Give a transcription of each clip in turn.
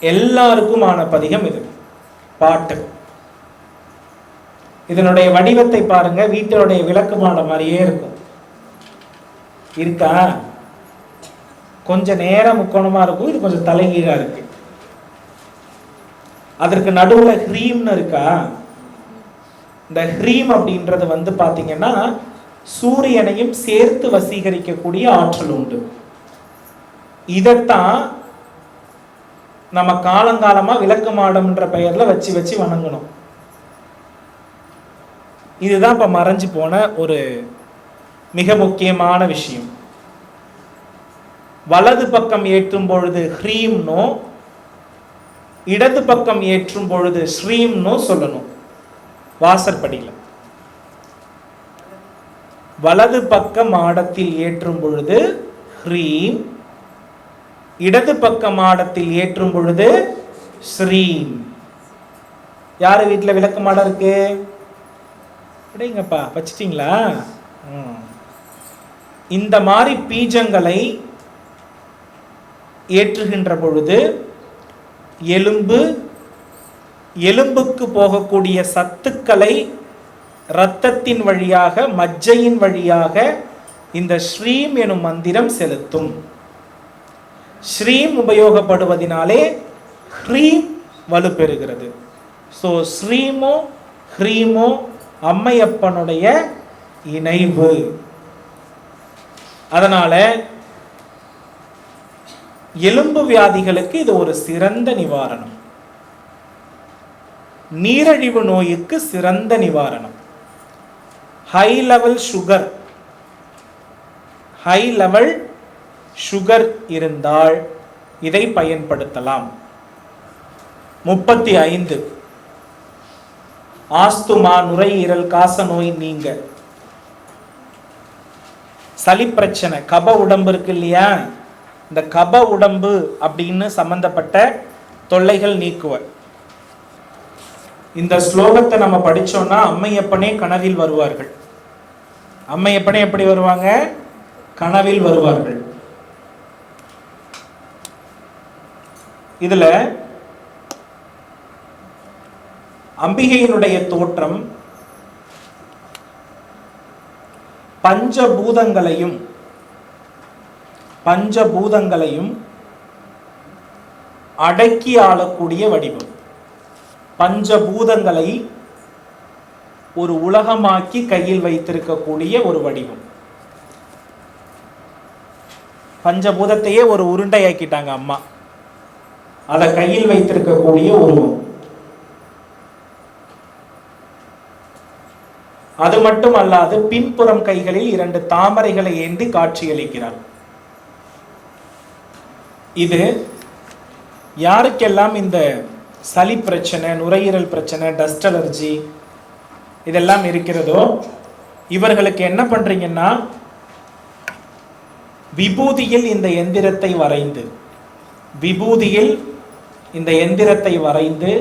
எல்லாருக்குமான பதிகம் இது. பாட்டு. இதனுடைய வடிவத்தை பாருங்க வீட்டினுடைய விளக்குமான மாதிரியே இருக்கும். இருக்கா? கொஞ்சம் நேரம் முக்கோணமா இருக்கும். இது கொஞ்சம் தலைகீழா இருக்கு. அதற்கு நடுவுல ஹ்ரீம்னு இருக்கா? இந்த ஹ்ரீம் அப்படின்றது வந்து பார்த்தீங்கன்னா சூரியனையும் சேர்த்து வசீகரிக்கக்கூடிய ஆற்றல் உண்டு. இதைத்தான் நம்ம காலங்காலமா விளக்கு மாடம்ன்ற பெயர்ல வச்சு வச்சு வணங்கணும். இதுதான் இப்போ மறைஞ்சு போன ஒரு மிக முக்கியமான விஷயம். வலது பக்கம் ஏற்றும் பொழுது ஹ்ரீம்னோ இடது பக்கம் ஏற்றும் பொழுது ஸ்ரீம்னோ சொல்லணும். வாசற்படியில் வலது பக்க மாடத்தில் ஏற்றும் பொழுது ஹ்ரீம் இடது பக்க மாடத்தில் ஏற்றும் பொழுது ஸ்ரீம். யார் வீட்டில் விளக்கு மாடம் இருக்கு? அப்படிங்கப்பா வச்சிட்டிங்களா? ம். இந்த மாதிரி பீஜங்களை ஏற்றுகின்ற பொழுது எலும்பு எலும்புக்கு போகக்கூடிய சத்துக்களை இரத்தத்தின் வழியாக மஜ்ஜையின் வழியாக இந்த ஸ்ரீம் எனும் மந்திரம் செலுத்தும். ஸ்ரீம் உபயோகப்படுவதினாலே ஹ்ரீம் வலுப்பெறுகிறது. ஸோ ஸ்ரீமோ ஹ்ரீமோ அம்மையப்பனுடைய இணைவு. அதனால் எலும்பு வியாதிகளுக்கு இது ஒரு சிறந்த நிவாரணம். நீரழிவு நோய்க்கு சிறந்த நிவாரணம். High level sugar high level sugar இருந்தால் இதை பயன்படுத்தலாம். முப்பத்தி ஐந்து. ஆஸ்துமா நுரையீரல் காச நோய் நீங்க. சளி பிரச்சனை கப உடம்பு இருக்கு இல்லையா? இந்த கப உடம்பு அப்படின்னு சம்பந்தப்பட்ட தொல்லைகள் நீக்குவர். இந்த ஸ்லோகத்தை நம்ம படிச்சோம்னா அம்மையப்பனே கனவில் வருவார்கள். அம்மையப்பனே எப்படி வருவாங்க? கனவில் வருவார்கள். இதுல அம்பிகையினுடைய தோற்றம் பஞ்சபூதங்களையும் பஞ்சபூதங்களையும் அடக்கி ஆளக்கூடிய வடிவம். பஞ்சபூதங்களை ஒரு உலகமாக்கி கையில் வைத்திருக்கக்கூடிய ஒரு வடிவம். பஞ்சபூதத்தையே ஒரு உருண்டையாக்கிட்டாங்க அம்மா. அதை கையில் வைத்திருக்கக்கூடிய உருவம். அது மட்டும் அல்லாது பின்புறம் கைகளில் இரண்டு தாமரைகளை ஏந்தி காட்சியளிக்கிறார். இது யாருக்கெல்லாம் இந்த சளி பிரச்சனை நுரையீரல் பிரச்சனை டஸ்ட் அலர்ஜி இதெல்லாம் இருக்கிறதோ இவர்களுக்கு என்ன பண்றீங்கன்னா விபூதியில் இந்த எந்திரத்தை வரைந்து விபூதியில் இந்த எந்திரத்தை வரைந்து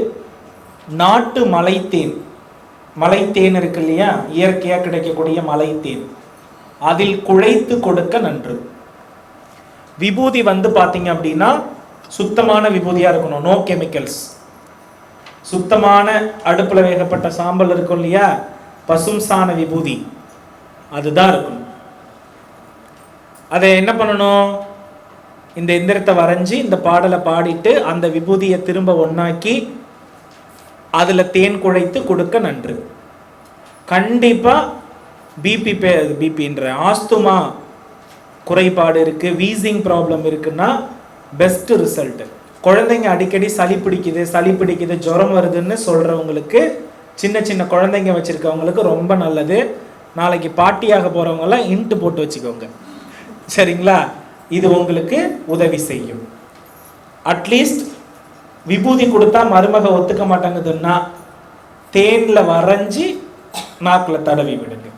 நாட்டு மலைத்தேன் மலைத்தேன் இருக்கு இல்லையா? இயற்கையாக கிடைக்கக்கூடிய மலைத்தேன். அதில் குழைத்து கொடுக்க நன்று. விபூதி வந்து பார்த்தீங்க அப்படின்னா சுத்தமான விபூதியாக இருக்கணும். நோ கெமிக்கல்ஸ் சுத்தமான அடுப்பில் வேகப்பட்ட சாம்பல் இருக்கும் இல்லையா? பசும் சாண விபூதி. அதுதான் இருக்கணும். அதை என்ன பண்ணணும்? இந்த எந்திரத்தை வரைஞ்சி இந்த பாடலை பாடிட்டு அந்த விபூதியை திரும்ப ஒன்றாக்கி அதில் தேன் குழைத்து கொடுக்க நன்று. கண்டிப்பாக பிபி பே பிபின்ற ஆஸ்துமா குறைபாடு இருக்குது வீசிங் ப்ராப்ளம் இருக்குன்னா பெஸ்ட்டு ரிசல்ட்டு குழந்தைங்க அடிக்கடி சளி பிடிக்குது சளி பிடிக்குது ஜுரம் வருதுன்னு சொல்கிறவங்களுக்கு சின்ன சின்ன குழந்தைங்க வச்சுருக்கவங்களுக்கு ரொம்ப நல்லது. நாளைக்கு பாட்டியாக போகிறவங்கெல்லாம் இன்ட்டு போட்டு வச்சுக்கோங்க. சரிங்களா? இது உங்களுக்கு உதவி செய்யும். அட்லீஸ்ட் விபூதி கொடுத்தா மருமக ஒத்துக்க மாட்டாங்குதுன்னா தேன்ல வரைஞ்சி நாக்கில் தடவி விடுங்க.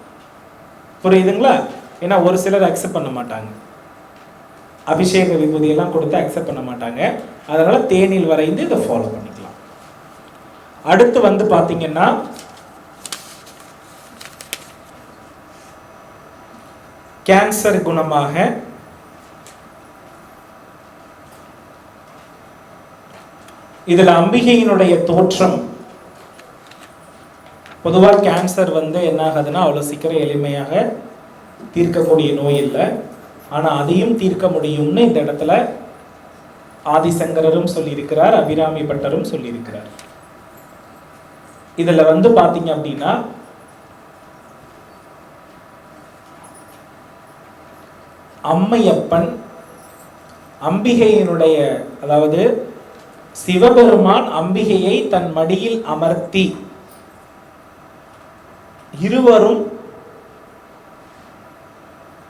புரியுதுங்களா? ஏன்னா ஒரு சிலர் அக்செப்ட் பண்ண மாட்டாங்க. அபிஷேக விபூதியெல்லாம் கொடுத்து அக்செப்ட் பண்ண மாட்டாங்க. அதனால தேனில் வரைந்து இதை ஃபாலோ பண்ணிக்கலாம். அடுத்து வந்து பார்த்தீங்கன்னா கேன்சர் குணமாக இதில் அம்பிகையினுடைய தோற்றம். பொதுவாக கேன்சர் வந்து என்ன ஆகுதுன்னா அவ்வளோ சீக்கிரம் எளிமையாக தீர்க்கக்கூடிய நோய் இல்லை. ஆனால் அதையும் தீர்க்க முடியும்னு இந்த இடத்துல ஆதிசங்கரரும் சொல்லியிருக்கிறார் அபிராமி பட்டரும் சொல்லியிருக்கிறார். இதில் வந்து பார்த்தீங்க அப்படின்னா அம்மையப்பன் அம்பிகையினுடைய அதாவது சிவபெருமான் அம்பிகையை தன் மடியில் அமர்த்தி இருவரும்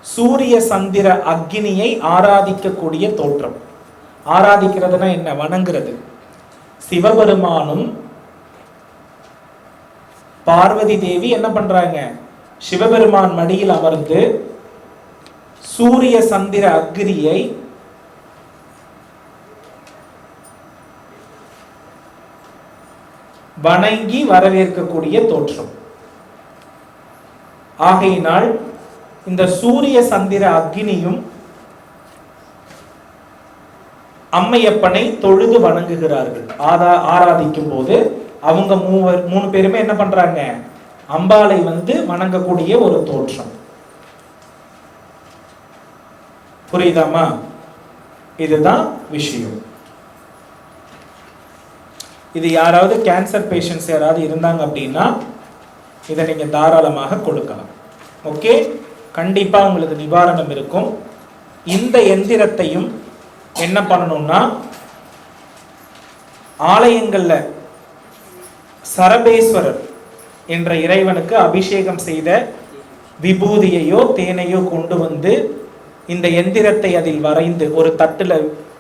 சூரிய சந்திர அக்னியை ஆராதிக்கக்கூடிய தோற்றம். ஆராதிக்கிறதுனா என்ன? வணங்குறது. சிவபெருமானும் பார்வதி தேவி என்ன பண்றாங்க? சிவபெருமான் மடியில் அமர்ந்து சூரிய சந்திர அக்னியை வணங்கி வரவேற்கக்கூடிய தோற்றம். ஆகையினால் இந்த சூரிய சந்திர அக்னியும் அம்மையப்பனை தொழுது வணங்குகிறார்கள். ஆதா ஆராதிக்கும் போது அவங்க மூவர் மூணு பேருமே என்ன பண்றாங்க? அம்பாளை வந்து வணங்கக்கூடிய ஒரு தோற்றம். புரியுதாமா இதுதான் விஷயம். இது யாராவது கேன்சர் பேஷண்ட்ஸ் யாராவது இருந்தாங்க அப்படின்னா இதை நீங்கள் தாராளமாக கொடுக்கலாம். ஓகே கண்டிப்பாக உங்களுக்கு நிவாரணம் இருக்கும். இந்த எந்திரத்தையும் என்ன பண்ணணும்னா ஆலயங்களில் சரபேஸ்வரர் என்ற இறைவனுக்கு அபிஷேகம் செய்த விபூதியையோ தேனையோ கொண்டு வந்து இந்த எந்திரத்தை அதில் வரைந்து ஒரு தட்டில்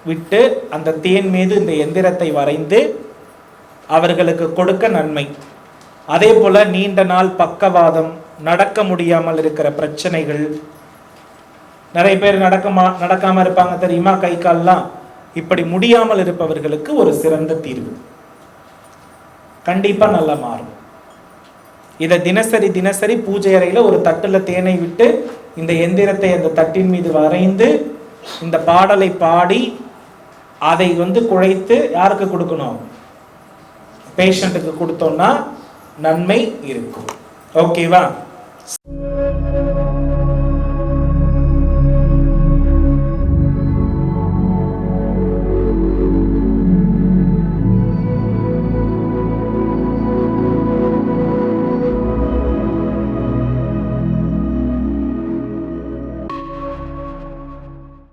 விட்டு அந்த தேன் மீது இந்த எந்திரத்தை வரைந்து அவர்களுக்கு கொடுக்க நன்மை. அதே போல நீண்ட நாள் பக்கவாதம் நடக்க முடியாமல் இருக்கிற பிரச்சனைகள். நிறைய பேர் நடக்கமா நடக்காம இருப்பாங்க தெரியுமா? கை கால்லாம். இப்படி முடியாமல் இருப்பவர்களுக்கு ஒரு சிறந்த தீர்வு. கண்டிப்பா நல்லா மாறும். இதை தினசரி தினசரி பூஜை அறையில ஒரு தட்டுல தேனை விட்டு இந்த எந்திரத்தை அந்த தட்டின் மீது வரைந்து இந்த பாடலை பாடி அதை வந்து குழைத்து யாருக்கு கொடுக்கணும்? பேஷண்ட்டுக்கு கொடுத்தோன்னா நன்மை இருக்கும். ஓகேவா